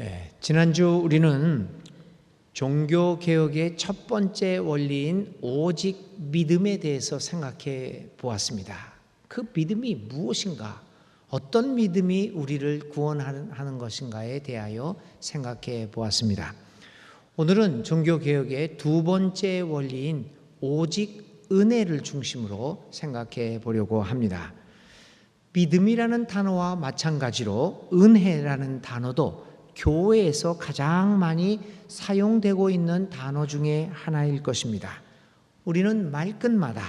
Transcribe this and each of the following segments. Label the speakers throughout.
Speaker 1: 예, 지난주 우리는 종교 개혁의 첫 번째 원리인 오직 믿음에 대해서 생각해 보았습니다. 그 믿음이 무엇인가? 어떤 믿음이 우리를 구원하는 것인가에 대하여 생각해 보았습니다. 오늘은 종교 개혁의 두 번째 원리인 오직 은혜를 중심으로 생각해 보려고 합니다. 믿음이라는 단어와 마찬가지로 은혜라는 단어도 교회에서 가장 많이 사용되고 있는 단어 중에 하나일 것입니다. 우리는 말끝마다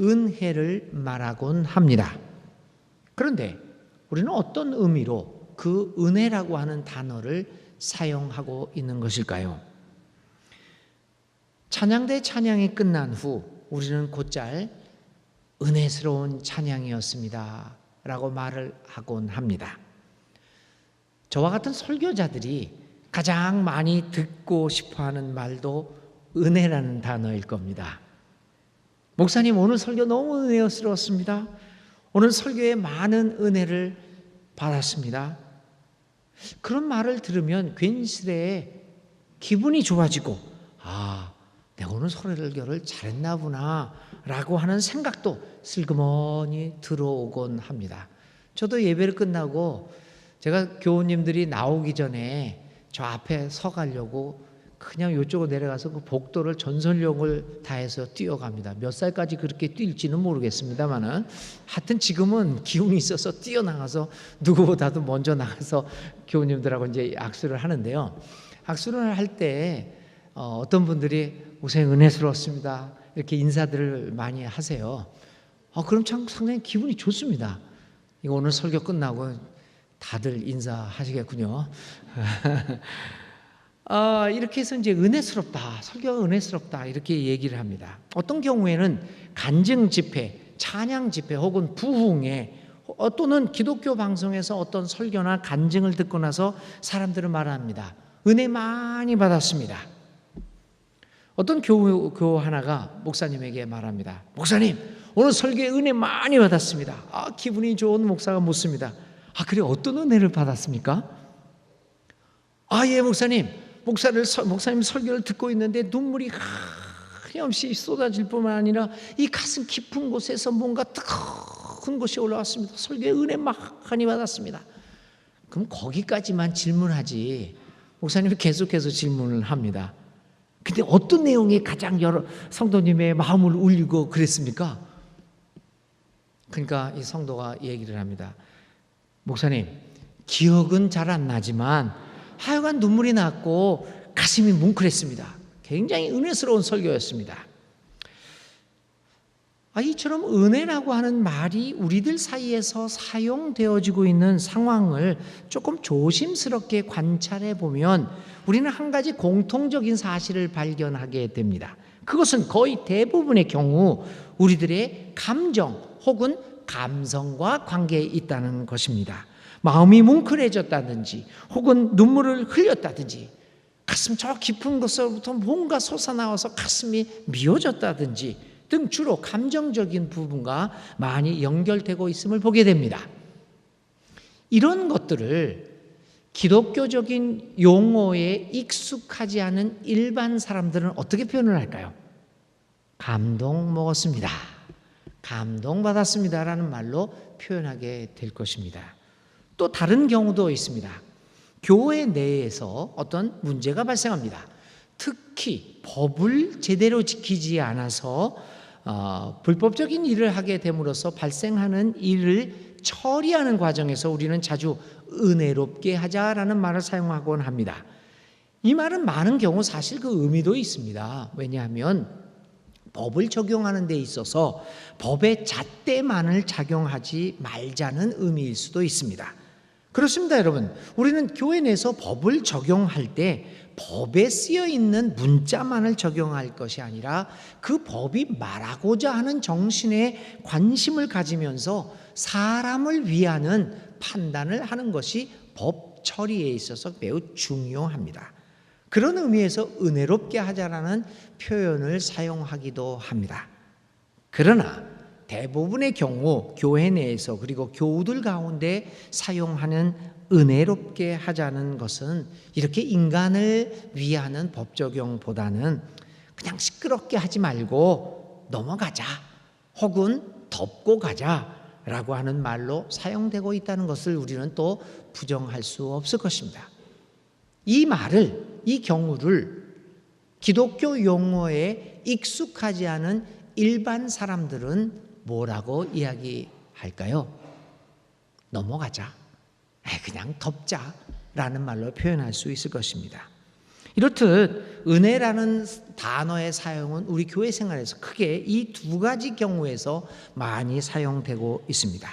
Speaker 1: 은혜를 말하곤 합니다. 그런데 우리는 어떤 의미로 그 은혜라고 하는 단어를 사용하고 있는 것일까요? 찬양대 찬양이 끝난 후 우리는 곧잘 은혜스러운 찬양이었습니다. 라고 말을 하곤 합니다. 저와 같은 설교자들이 가장 많이 듣고 싶어 하는 말도 은혜라는 단어일 겁니다. 목사님, 오늘 설교 너무 은혜스러웠습니다. 오늘 설교에 많은 은혜를 받았습니다. 그런 말을 들으면 괜스레 기분이 좋아지고, 아, 내가 오늘 설교를 잘했나 보나, 라고 하는 생각도 슬그머니 들어오곤 합니다. 저도 예배를 끝나고 제가 교우님들이 나오기 전에 저 앞에 서 가려고 그냥 이쪽으로 내려가서 그 복도를 전설력을 다해서 뛰어갑니다. 몇 살까지 그렇게 뛸지는 모르겠습니다만은 하여튼 지금은 기운이 있어서 뛰어나가서 누구보다도 먼저 나가서 교우님들하고 이제 악수를 하는데요. 악수를 할 때 어, 어떤 분들이 우선 은혜스러웠습니다. 이렇게 인사들을 많이 하세요. 어, 그럼 참 상당히 기분이 좋습니다. 이거 오늘 설교 끝나고 다들 인사하시겠군요. 아, 이렇게 해서 이제 은혜스럽다, 설교가 은혜스럽다 이렇게 얘기를 합니다. 어떤 경우에는 간증 집회, 찬양 집회 혹은 부흥회 어, 또는 기독교 방송에서 어떤 설교나 간증을 듣고 나서 사람들은 말합니다. 은혜 많이 받았습니다. 어떤 교우, 교우 하나가 목사님에게 말합니다. 목사님, 오늘 설교에 은혜 많이 받았습니다. 아, 기분이 좋은 목사가 묻습니다. 아, 그래 어떤 은혜를 받았습니까? 아, 예, 목사님. 목사를 목사님 설교를 듣고 있는데 눈물이 하염없이 쏟아질 뿐만 아니라 이 가슴 깊은 곳에서 뭔가 뜨거운 것이 올라왔습니다. 설교에 은혜 많이 받았습니다. 그럼 거기까지만 질문하지. 목사님이 계속해서 질문을 합니다. 근데 어떤 내용이 가장 여러 성도님의 마음을 울리고 그랬습니까? 그러니까 이 성도가 얘기를 합니다. 목사님, 기억은 잘 안 나지만 하여간 눈물이 났고 가슴이 뭉클했습니다. 굉장히 은혜스러운 설교였습니다. 아, 이처럼 은혜라고 하는 말이 우리들 사이에서 사용되어지고 있는 상황을 조금 조심스럽게 관찰해 보면 우리는 한 가지 공통적인 사실을 발견하게 됩니다. 그것은 거의 대부분의 경우 우리들의 감정 혹은 감성과 관계에 있다는 것입니다. 마음이 뭉클해졌다든지 혹은 눈물을 흘렸다든지 가슴 저 깊은 곳으로부터 뭔가 솟아나와서 가슴이 미어졌다든지 등 주로 감정적인 부분과 많이 연결되고 있음을 보게 됩니다. 이런 것들을 기독교적인 용어에 익숙하지 않은 일반 사람들은 어떻게 표현을 할까요? 감동 먹었습니다. 감동받았습니다라는 말로 표현하게 될 것입니다. 또 다른 경우도 있습니다. 교회 내에서 어떤 문제가 발생합니다. 특히 법을 제대로 지키지 않아서 어, 불법적인 일을 하게 됨으로써 발생하는 일을 처리하는 과정에서 우리는 자주 은혜롭게 하자라는 말을 사용하곤 합니다. 이 말은 많은 경우 사실 그 의미도 있습니다. 왜냐하면 법을 적용하는 데 있어서 법의 잣대만을 작용하지 말자는 의미일 수도 있습니다. 그렇습니다, 여러분. 우리는 교회 내에서 법을 적용할 때 법에 쓰여 있는 문자만을 적용할 것이 아니라 그 법이 말하고자 하는 정신에 관심을 가지면서 사람을 위하는 판단을 하는 것이 법 처리에 있어서 매우 중요합니다. 그런 의미에서 은혜롭게 하자라는 표현을 사용하기도 합니다. 그러나 대부분의 경우 교회 내에서 그리고 교우들 가운데 사용하는 은혜롭게 하자는 것은 이렇게 인간을 위하는 법 적용보다는 그냥 시끄럽게 하지 말고 넘어가자 혹은 덮고 가자 라고 하는 말로 사용되고 있다는 것을 우리는 또 부정할 수 없을 것입니다. 이 말을 이 경우를 기독교 용어에 익숙하지 않은 일반 사람들은 뭐라고 이야기할까요? 넘어가자. 그냥 덮자 라는 말로 표현할 수 있을 것입니다. 이렇듯 은혜라는 단어의 사용은 우리 교회 생활에서 크게 이 두 가지 경우에서 많이 사용되고 있습니다.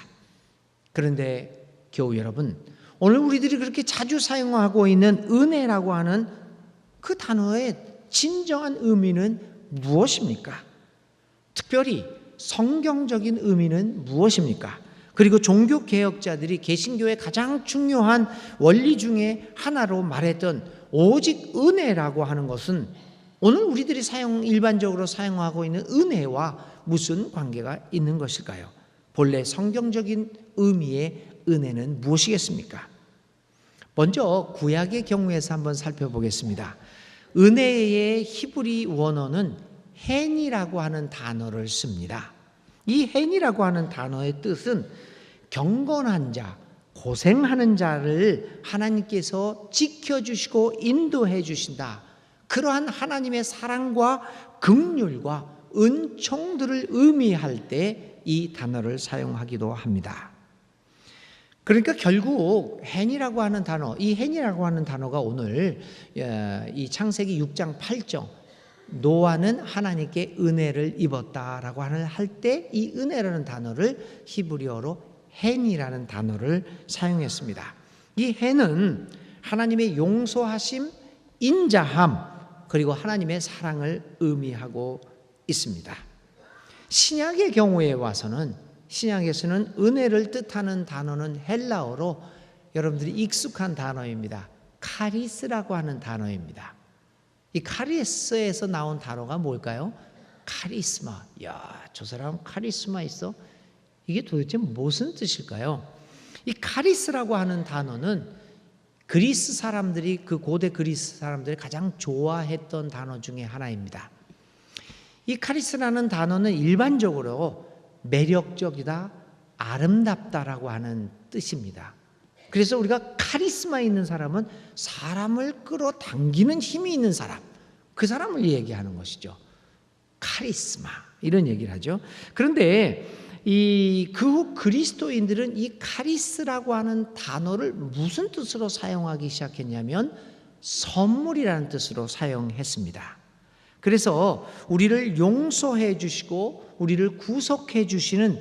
Speaker 1: 그런데 교우 여러분, 오늘 우리들이 그렇게 자주 사용하고 있는 은혜라고 하는 그 단어의 진정한 의미는 무엇입니까? 특별히 성경적인 의미는 무엇입니까? 그리고 종교 개혁자들이 개신교의 가장 중요한 원리 중에 하나로 말했던 오직 은혜라고 하는 것은 오늘 우리들이 사용 일반적으로 사용하고 있는 은혜와 무슨 관계가 있는 것일까요? 본래 성경적인 의미의 은혜는 무엇이겠습니까? 먼저 구약의 경우에서 한번 살펴보겠습니다. 은혜의 히브리 원어는 헨이라고 하는 단어를 씁니다. 이 헨이라고 하는 단어의 뜻은 경건한 자, 고생하는 자를 하나님께서 지켜주시고 인도해 주신다. 그러한 하나님의 사랑과 극률과 은총들을 의미할 때 이 단어를 사용하기도 합니다. 그러니까 결국 헨이라고 하는 단어, 이 헨이라고 하는 단어가 오늘 예, 이 창세기 6장 8절 노아는 하나님께 은혜를 입었다라고 할때 이 은혜라는 단어를 히브리어로 헨이라는 단어를 사용했습니다. 이 헨은 하나님의 용서하심, 인자함, 그리고 하나님의 사랑을 의미하고 있습니다. 신약의 경우에 와서는 신약에서는 은혜를 뜻하는 단어는 헬라어로 여러분들이 익숙한 단어입니다. 카리스라고 하는 단어입니다. 이 카리스에서 나온 단어가 뭘까요? 카리스마. 야, 저 사람 카리스마 있어? 이게 도대체 무슨 뜻일까요? 이 카리스라고 하는 단어는 그리스 사람들이 그 고대 그리스 사람들이 가장 좋아했던 단어 중에 하나입니다. 이 카리스라는 단어는 일반적으로 매력적이다, 아름답다라고 하는 뜻입니다. 그래서 우리가 카리스마 있는 사람은 사람을 끌어당기는 힘이 있는 사람, 그 사람을 얘기하는 것이죠. 카리스마 이런 얘기를 하죠. 그런데 이그 그리스도인들은 이 카리스라고 하는 단어를 무슨 뜻으로 사용하기 시작했냐면 선물이라는 뜻으로 사용했습니다. 그래서 우리를 용서해 주시고 우리를 구속해 주시는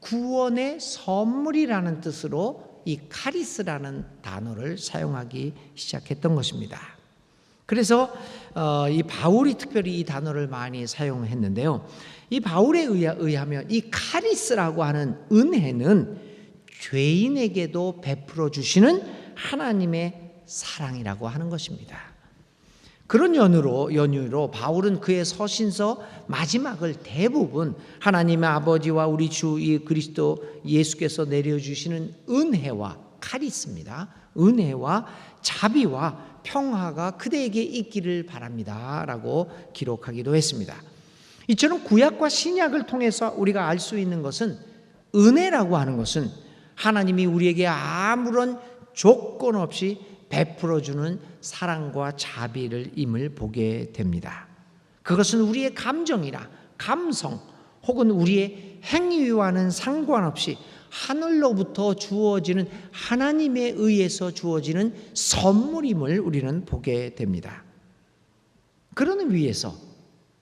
Speaker 1: 구원의 선물이라는 뜻으로 이 카리스라는 단어를 사용하기 시작했던 것입니다. 그래서 어, 이 바울이 특별히 이 단어를 많이 사용했는데요. 이 바울에 의하면 이 카리스라고 하는 은혜는 죄인에게도 베풀어 주시는 하나님의 사랑이라고 하는 것입니다. 그런 연유로 연유로 바울은 그의 서신서 마지막을 대부분 하나님의 아버지와 우리 주 그리스도 예수께서 내려 주시는 은혜와 카리스입니다. 은혜와 자비와 평화가 그대에게 있기를 바랍니다 라고 기록하기도 했습니다. 이처럼 구약과 신약을 통해서 우리가 알 수 있는 것은 은혜라고 하는 것은 하나님이 우리에게 아무런 조건 없이 베풀어 주는 사랑과 자비를 임을 보게 됩니다. 그것은 우리의 감정이나 감성 혹은 우리의 행위와는 상관없이 하늘로부터 주어지는 하나님에 의해서 주어지는 선물임을 우리는 보게 됩니다. 그런 의미에서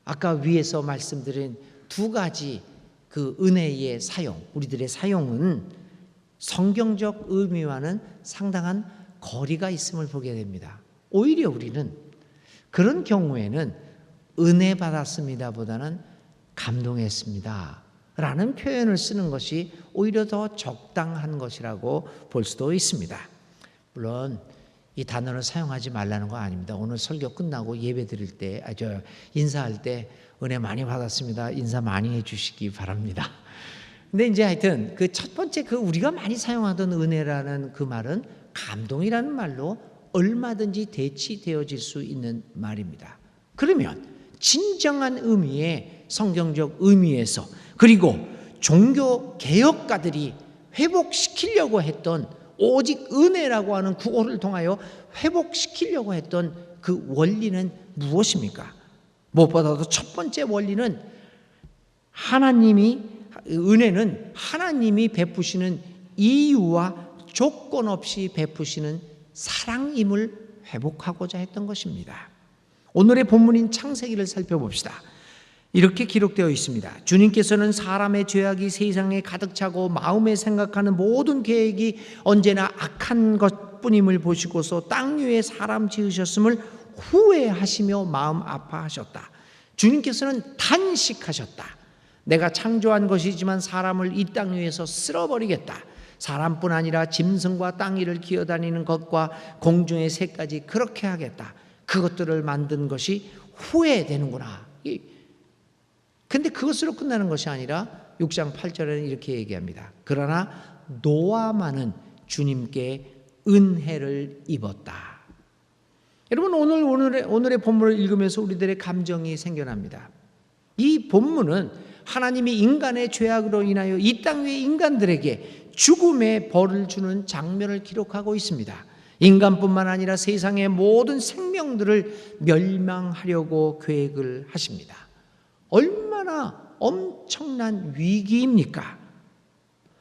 Speaker 1: 아까 위에서 말씀드린 두 가지 그 은혜의 사용, 우리들의 사용은 성경적 의미와는 상당한 거리가 있음을 보게 됩니다. 오히려 우리는 그런 경우에는 은혜 받았습니다 보다는 감동했습니다. 라는 표현을 쓰는 것이 오히려 더 적당한 것이라고 볼 수도 있습니다. 물론 이 단어를 사용하지 말라는 거 아닙니다. 오늘 설교 끝나고 예배 드릴 때, 아, 저 인사할 때 은혜 많이 받았습니다. 인사 많이 해주시기 바랍니다. 근데 이제 하여튼 그 첫 번째 그 우리가 많이 사용하던 은혜라는 그 말은 감동이라는 말로 얼마든지 대치되어질 수 있는 말입니다. 그러면 진정한 의미의 성경적 의미에서 그리고 종교 개혁가들이 회복시키려고 했던 오직 은혜라고 하는 구호를 통하여 회복시키려고 했던 그 원리는 무엇입니까? 무엇보다도 첫 번째 원리는 하나님이 은혜는 하나님이 베푸시는 이유와 조건 없이 베푸시는 사랑임을 회복하고자 했던 것입니다. 오늘의 본문인 창세기를 살펴봅시다. 이렇게 기록되어 있습니다. 주님께서는 사람의 죄악이 세상에 가득 차고 마음에 생각하는 모든 계획이 언제나 악한 것뿐임을 보시고서 땅 위에 사람 지으셨음을 후회하시며 마음 아파하셨다. 주님께서는 단식하셨다. 내가 창조한 것이지만 사람을 이 땅 위에서 쓸어버리겠다. 사람뿐 아니라 짐승과 땅 위를 기어다니는 것과 공중의 새까지 그렇게 하겠다. 그것들을 만든 것이 후회되는구나. 근데 그것으로 끝나는 것이 아니라 6장 8절에는 이렇게 얘기합니다. 그러나 노아만은 주님께 은혜를 입었다. 여러분 오늘 오늘의 오늘의 본문을 읽으면서 우리들의 감정이 생겨납니다. 이 본문은 하나님이 인간의 죄악으로 인하여 이 땅 위의 인간들에게 죽음의 벌을 주는 장면을 기록하고 있습니다. 인간뿐만 아니라 세상의 모든 생명들을 멸망하려고 계획을 하십니다. 얼마나 엄청난 위기입니까?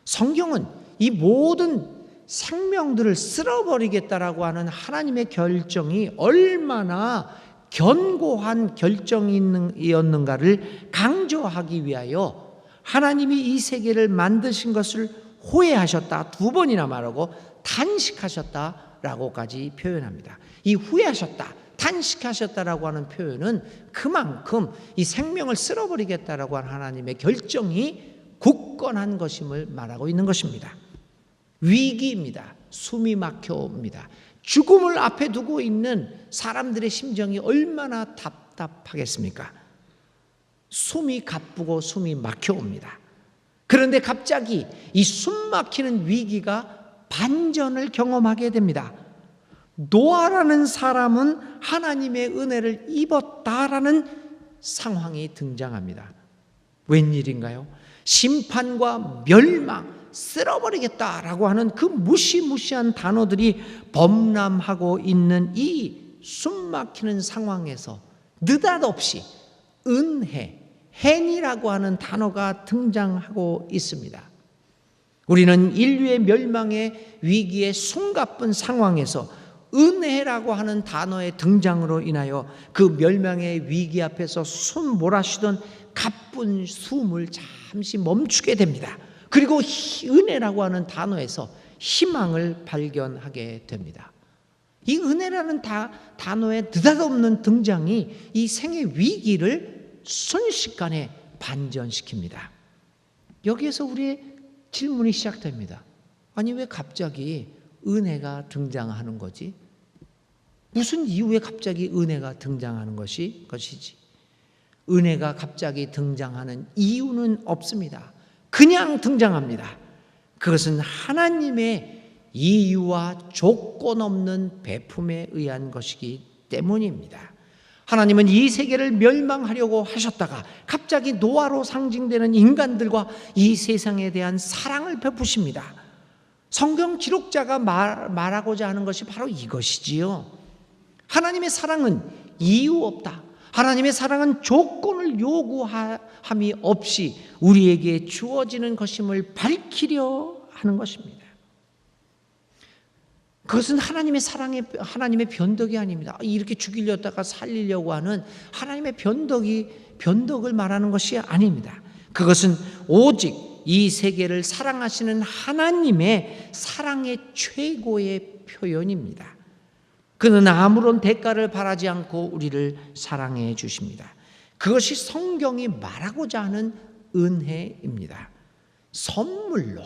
Speaker 1: 성경은 이 모든 생명들을 쓸어버리겠다라고 하는 하나님의 결정이 얼마나 견고한 결정이었는가를 강조하기 위하여 하나님이 이 세계를 만드신 것을 후회하셨다 두 번이나 말하고 단식하셨다라고까지 표현합니다. 이 후회하셨다 탄식하셨다라고 하는 표현은 그만큼 이 생명을 쓸어버리겠다라고 하는 하나님의 결정이 굳건한 것임을 말하고 있는 것입니다. 위기입니다. 숨이 막혀옵니다. 죽음을 앞에 두고 있는 사람들의 심정이 얼마나 답답하겠습니까? 숨이 가쁘고 숨이 막혀옵니다. 그런데 갑자기 이 숨 막히는 위기가 반전을 경험하게 됩니다. 노아라는 사람은 하나님의 은혜를 입었다라는 상황이 등장합니다. 웬일인가요? 심판과 멸망, 쓸어버리겠다라고 하는 그 무시무시한 단어들이 범람하고 있는 이 숨막히는 상황에서 느닷없이 은혜, 헨이라고 하는 단어가 등장하고 있습니다. 우리는 인류의 멸망의 위기의 숨가쁜 상황에서 은혜라고 하는 단어의 등장으로 인하여 그 멸망의 위기 앞에서 숨 몰아쉬던 가쁜 숨을 잠시 멈추게 됩니다. 그리고 은혜라고 하는 단어에서 희망을 발견하게 됩니다. 이 은혜라는 다, 단어의 느닷없는 등장이 이 생의 위기를 순식간에 반전시킵니다. 여기에서 우리의 질문이 시작됩니다. 아니, 왜 갑자기 은혜가 등장하는 거지? 무슨 이유에 갑자기 은혜가 등장하는 것이 것이지? 은혜가 갑자기 등장하는 이유는 없습니다. 그냥 등장합니다. 그것은 하나님의 이유와 조건 없는 배품에 의한 것이기 때문입니다. 하나님은 이 세계를 멸망하려고 하셨다가 갑자기 노아로 상징되는 인간들과 이 세상에 대한 사랑을 베푸십니다. 성경 기록자가 말, 말하고자 하는 것이 바로 이것이지요. 하나님의 사랑은 이유 없다. 하나님의 사랑은 조건을 요구함이 없이 우리에게 주어지는 것임을 밝히려 하는 것입니다. 그것은 하나님의 사랑의 하나님의 변덕이 아닙니다. 이렇게 죽이려다가 살리려고 하는 하나님의 변덕이 변덕을 말하는 것이 아닙니다. 그것은 오직 이 세계를 사랑하시는 하나님의 사랑의 최고의 표현입니다. 그는 아무런 대가를 바라지 않고 우리를 사랑해 주십니다. 그것이 성경이 말하고자 하는 은혜입니다. 선물로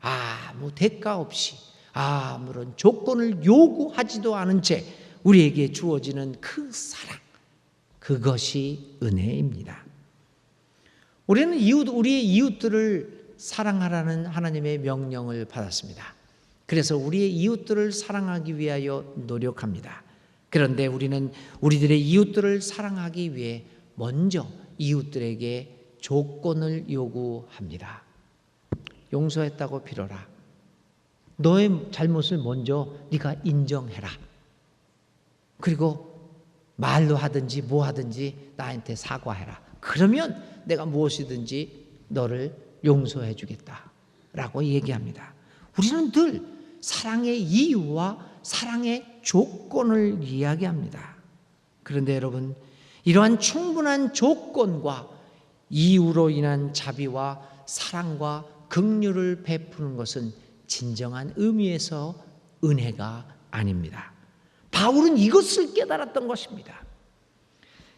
Speaker 1: 아무 대가 없이 아무런 조건을 요구하지도 않은 채 우리에게 주어지는 그 사랑 그것이 은혜입니다. 우리는 이웃 우리의 이웃들을 사랑하라는 하나님의 명령을 받았습니다. 그래서 우리의 이웃들을 사랑하기 위하여 노력합니다. 그런데 우리는 우리들의 이웃들을 사랑하기 위해 먼저 이웃들에게 조건을 요구합니다. 용서했다고 빌어라. 너의 잘못을 먼저 네가 인정해라. 그리고 말로 하든지 뭐 하든지 나한테 사과해라. 그러면 내가 무엇이든지 너를 용서해 주겠다. 라고 얘기합니다. 우리는 늘 사랑의 이유와 사랑의 조건을 이야기합니다. 그런데 여러분, 이러한 충분한 조건과 이유로 인한 자비와 사랑과 긍휼을 베푸는 것은 진정한 의미에서 은혜가 아닙니다. 바울은 이것을 깨달았던 것입니다.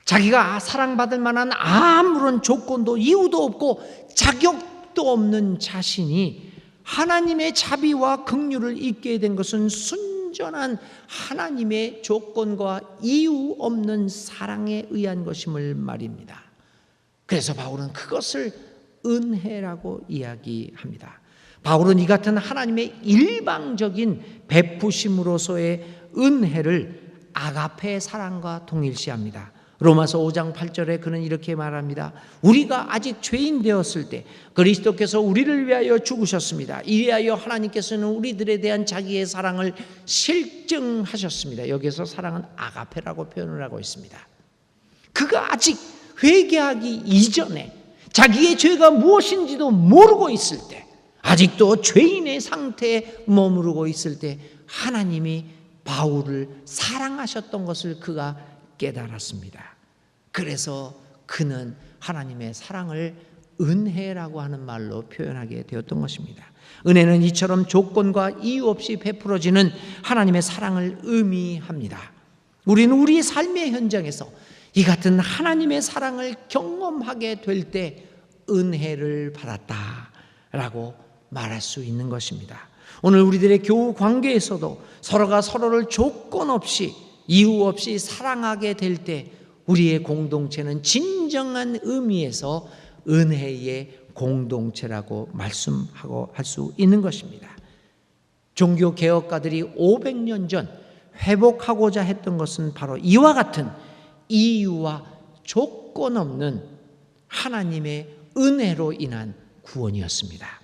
Speaker 1: 자기가 사랑받을 만한 아무런 조건도 이유도 없고 자격도 없는 자신이 하나님의 자비와 긍휼을 잊게 된 것은 순전한 하나님의 조건과 이유 없는 사랑에 의한 것임을 말입니다. 그래서 바울은 그것을 은혜라고 이야기합니다. 바울은 이 같은 하나님의 일방적인 베푸심으로서의 은혜를 아가페 사랑과 동일시합니다. 로마서 5장 8절에 그는 이렇게 말합니다. 우리가 아직 죄인 되었을 때 그리스도께서 우리를 위하여 죽으셨습니다. 이리하여 하나님께서는 우리들에 대한 자기의 사랑을 실증하셨습니다. 여기서 사랑은 아가페라고 표현을 하고 있습니다. 그가 아직 회개하기 이전에 자기의 죄가 무엇인지도 모르고 있을 때 아직도 죄인의 상태에 머무르고 있을 때 하나님이 바울을 사랑하셨던 것을 그가 깨달았습니다. 그래서 그는 하나님의 사랑을 은혜라고 하는 말로 표현하게 되었던 것입니다. 은혜는 이처럼 조건과 이유 없이 베풀어지는 하나님의 사랑을 의미합니다. 우리는 우리 삶의 현장에서 이 같은 하나님의 사랑을 경험하게 될 때 은혜를 받았다라고 말할 수 있는 것입니다. 오늘 우리들의 교우 관계에서도 서로가 서로를 조건 없이 이유 없이 사랑하게 될 때 우리의 공동체는 진정한 의미에서 은혜의 공동체라고 말씀하고 할 수 있는 것입니다. 종교 개혁가들이 500년 전 회복하고자 했던 것은 바로 이와 같은 이유와 조건 없는 하나님의 은혜로 인한 구원이었습니다.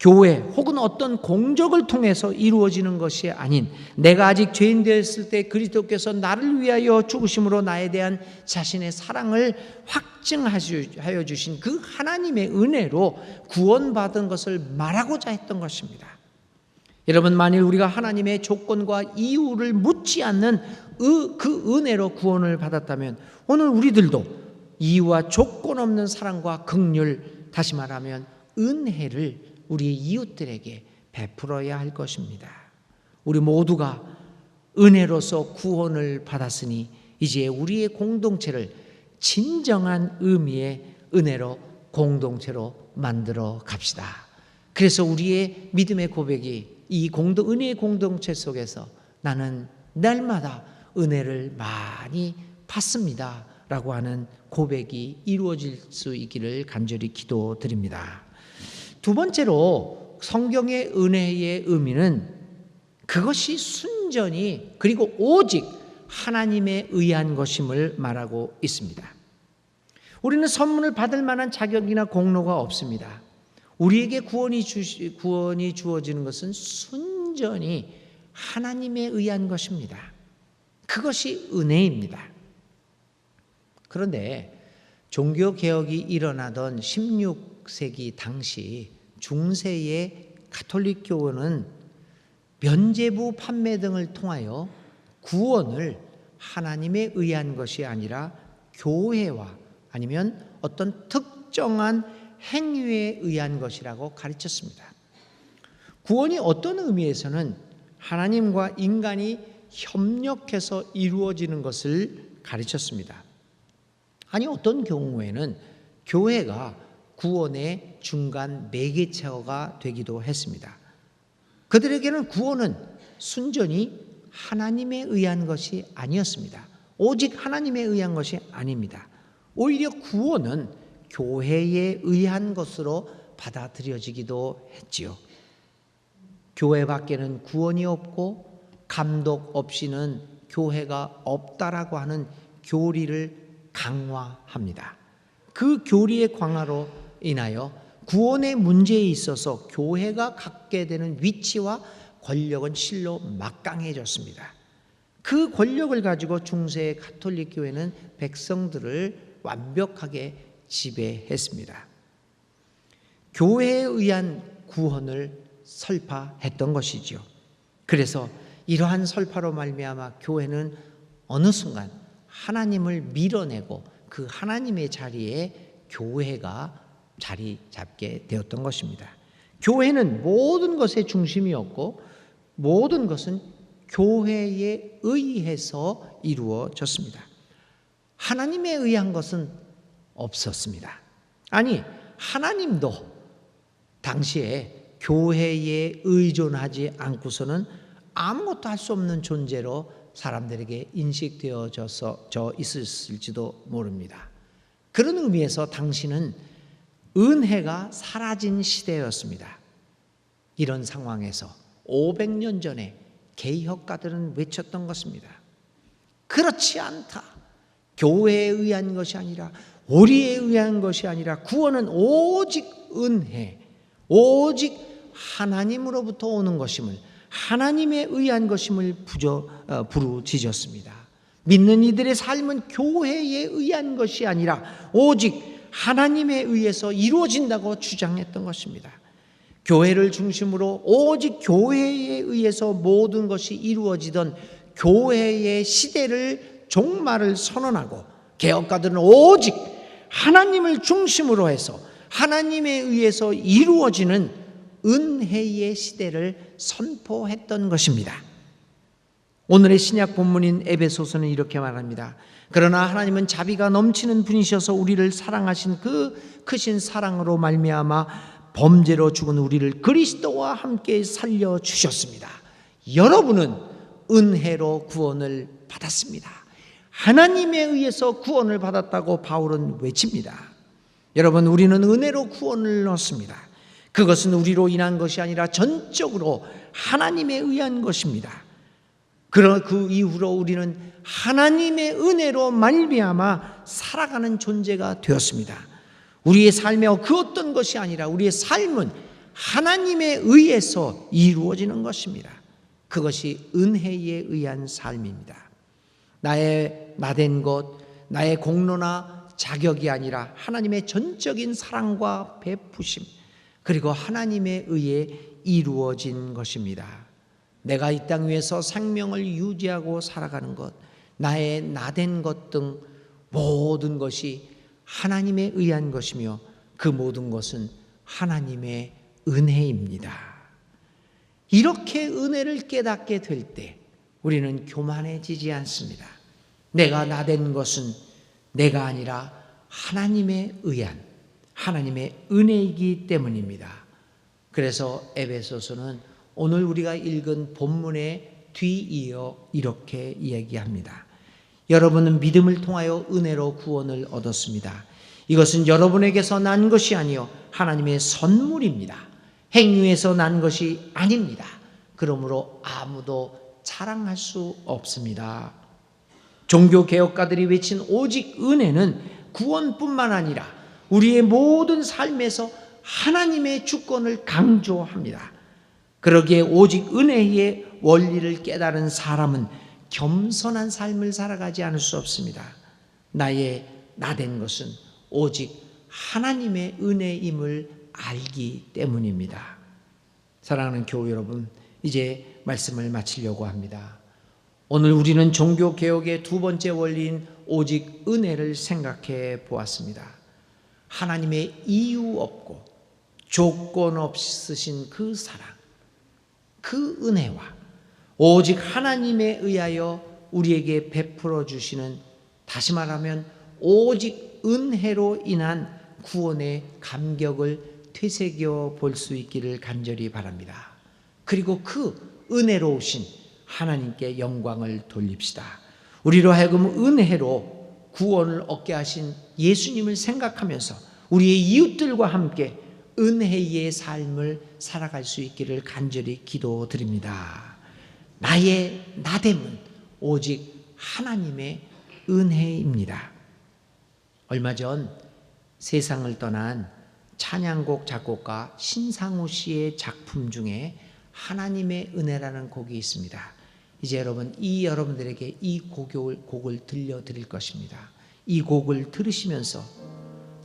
Speaker 1: 교회 혹은 어떤 공적을 통해서 이루어지는 것이 아닌 내가 아직 죄인 되었을 때 그리스도께서 나를 위하여 죽으심으로 나에 대한 자신의 사랑을 확증하여 주신 그 하나님의 은혜로 구원받은 것을 말하고자 했던 것입니다. 여러분 만일 우리가 하나님의 조건과 이유를 묻지 않는 그 은혜로 구원을 받았다면 오늘 우리들도 이유와 조건 없는 사랑과 긍휼 다시 말하면 은혜를 우리 이웃들에게 베풀어야 할 것입니다. 우리 모두가 은혜로서 구원을 받았으니 이제 우리의 공동체를 진정한 의미의 은혜로 공동체로 만들어 갑시다. 그래서 우리의 믿음의 고백이 이 공동 은혜의 공동체 속에서 나는 날마다 은혜를 많이 받습니다라고 하는 고백이 이루어질 수 있기를 간절히 기도드립니다. 두 번째로 성경의 은혜의 의미는 그것이 순전히 그리고 오직 하나님에 의한 것임을 말하고 있습니다. 우리는 선물을 받을 만한 자격이나 공로가 없습니다. 우리에게 구원이 주 구원이 주어지는 것은 순전히 하나님에 의한 것입니다. 그것이 은혜입니다. 그런데 종교 개혁이 일어나던 16 세기 당시 중세의 가톨릭 교회는 면제부 판매 등을 통하여 구원을 하나님에 의한 것이 아니라 교회와 아니면 어떤 특정한 행위에 의한 것이라고 가르쳤습니다. 구원이 어떤 의미에서는 하나님과 인간이 협력해서 이루어지는 것을 가르쳤습니다. 아니 어떤 경우에는 교회가 구원의 중간 매개체가 되기도 했습니다. 그들에게는 구원은 순전히 하나님에 의한 것이 아니었습니다. 오직 하나님에 의한 것이 아닙니다. 오히려 구원은 교회에 의한 것으로 받아들여지기도 했지요. 교회 밖에는 구원이 없고 감독 없이는 교회가 없다라고 하는 교리를 강화합니다. 그 교리의 강화로 인하여 구원의 문제에 있어서 교회가 갖게 되는 위치와 권력은 실로 막강해졌습니다. 그 권력을 가지고 중세의 가톨릭 교회는 백성들을 완벽하게 지배했습니다. 교회에 의한 구원을 설파했던 것이지요. 그래서 이러한 설파로 말미암아 교회는 어느 순간 하나님을 밀어내고 그 하나님의 자리에 교회가 자리 잡게 되었던 것입니다. 교회는 모든 것의 중심이었고 모든 것은 교회에 의해서 이루어졌습니다. 하나님에 의한 것은 없었습니다. 아니, 하나님도 당시에 교회에 의존하지 않고서는 아무것도 할 수 없는 존재로 사람들에게 인식되어져서 저 있었을지도 모릅니다. 그런 의미에서 당신은 은혜가 사라진 시대였습니다. 이런 상황에서 500년 전에 개혁가들은 외쳤던 것입니다. 그렇지 않다. 교회에 의한 것이 아니라 우리에 의한 것이 아니라 구원은 오직 은혜, 오직 하나님으로부터 오는 것임을 하나님에 의한 것임을 부저, 어, 부르짖었습니다. 믿는 이들의 삶은 교회에 의한 것이 아니라 오직 하나님에 의해서 이루어진다고 주장했던 것입니다. 교회를 중심으로 오직 교회에 의해서 모든 것이 이루어지던 교회의 시대를 종말을 선언하고 개혁가들은 오직 하나님을 중심으로 해서 하나님에 의해서 이루어지는 은혜의 시대를 선포했던 것입니다. 오늘의 신약 본문인 에베소서는 이렇게 말합니다. 그러나 하나님은 자비가 넘치는 분이셔서 우리를 사랑하신 그 크신 사랑으로 말미암아 범죄로 죽은 우리를 그리스도와 함께 살려 주셨습니다. 여러분은 은혜로 구원을 받았습니다. 하나님에 의해서 구원을 받았다고 바울은 외칩니다. 여러분, 우리는 은혜로 구원을 얻습니다. 그것은 우리로 인한 것이 아니라 전적으로 하나님에 의한 것입니다. 그러 그 이후로 우리는 하나님의 은혜로 말미암아 살아가는 존재가 되었습니다. 우리의 삶의 그 어떤 것이 아니라 우리의 삶은 하나님에 의해서 이루어지는 것입니다. 그것이 은혜에 의한 삶입니다. 나의 나된 것, 나의 공로나 자격이 아니라 하나님의 전적인 사랑과 베푸심, 그리고 하나님에 의해 이루어진 것입니다. 내가 이 땅 위에서 생명을 유지하고 살아가는 것, 나의 나된 것 등 모든 것이 하나님에 의한 것이며 그 모든 것은 하나님의 은혜입니다. 이렇게 은혜를 깨닫게 될 때 우리는 교만해지지 않습니다. 내가 나된 것은 내가 아니라 하나님에 의한 하나님의 은혜이기 때문입니다. 그래서 에베소서는 오늘 우리가 읽은 본문에 뒤이어 이렇게 얘기합니다. 여러분은 믿음을 통하여 은혜로 구원을 얻었습니다. 이것은 여러분에게서 난 것이 아니요 하나님의 선물입니다. 행위에서 난 것이 아닙니다. 그러므로 아무도 자랑할 수 없습니다. 종교 개혁가들이 외친 오직 은혜는 구원뿐만 아니라 우리의 모든 삶에서 하나님의 주권을 강조합니다. 그러기에 오직 은혜의 원리를 깨달은 사람은 겸손한 삶을 살아가지 않을 수 없습니다. 나의 나된 것은 오직 하나님의 은혜임을 알기 때문입니다. 사랑하는 교우 여러분, 이제 말씀을 마치려고 합니다. 오늘 우리는 종교 개혁의 두 번째 원리인 오직 은혜를 생각해 보았습니다. 하나님의 이유 없고 조건 없으신 그 사랑, 그 은혜와 오직 하나님에 의하여 우리에게 베풀어 주시는 다시 말하면 오직 은혜로 인한 구원의 감격을 되새겨 볼 수 있기를 간절히 바랍니다.
Speaker 2: 그리고 그 은혜로우신 하나님께 영광을 돌립시다. 우리로 하여금 은혜로 구원을 얻게 하신 예수님을 생각하면서 우리의 이웃들과 함께 은혜의 삶을 살아갈 수 있기를 간절히 기도드립니다. 나의 나됨은 오직 하나님의 은혜입니다. 얼마 전 세상을 떠난 찬양곡 작곡가 신상우 씨의 작품 중에 하나님의 은혜라는 곡이 있습니다. 이제 여러분 이 여러분들에게 이 곡을 곡을 들려드릴 것입니다. 이 곡을 들으시면서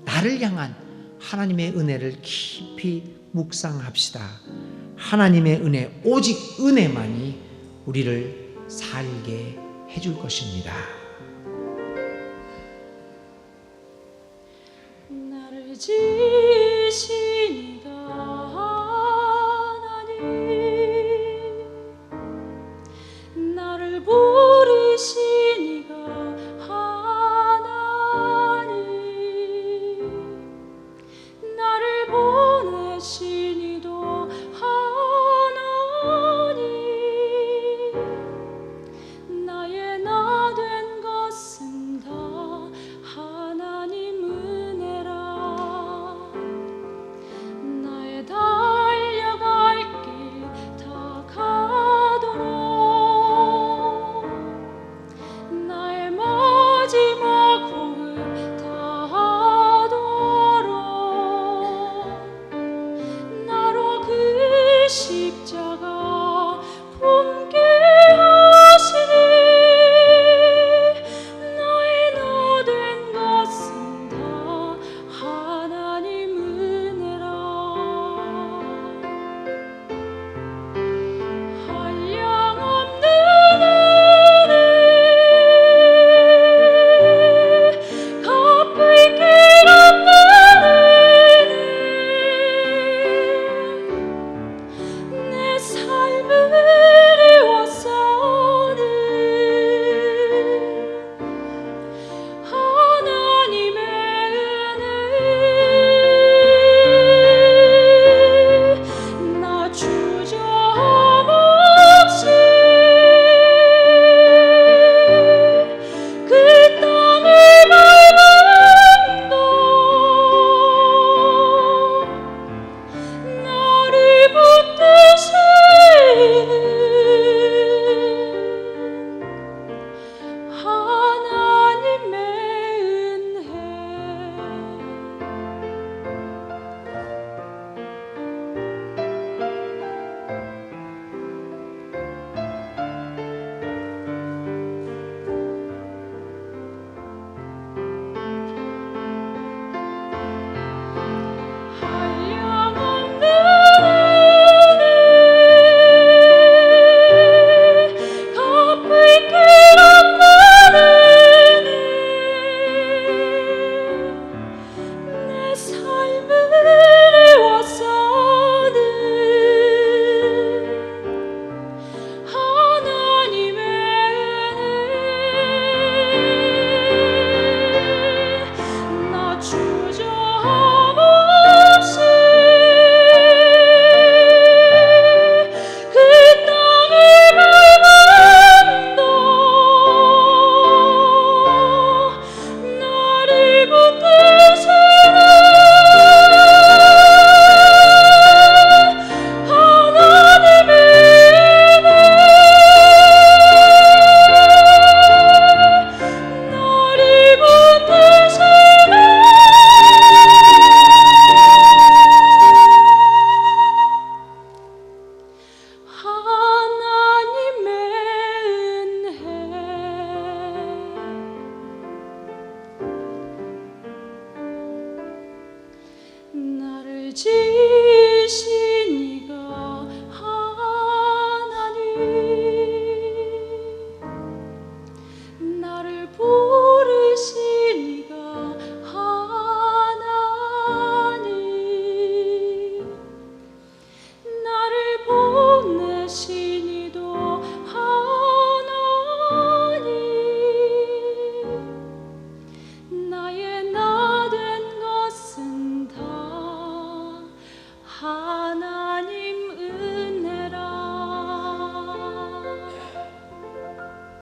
Speaker 2: 나를 향한 하나님의 은혜를 깊이 묵상합시다. 하나님의 은혜 오직 은혜만이 우리를 살게 해줄 것입니다.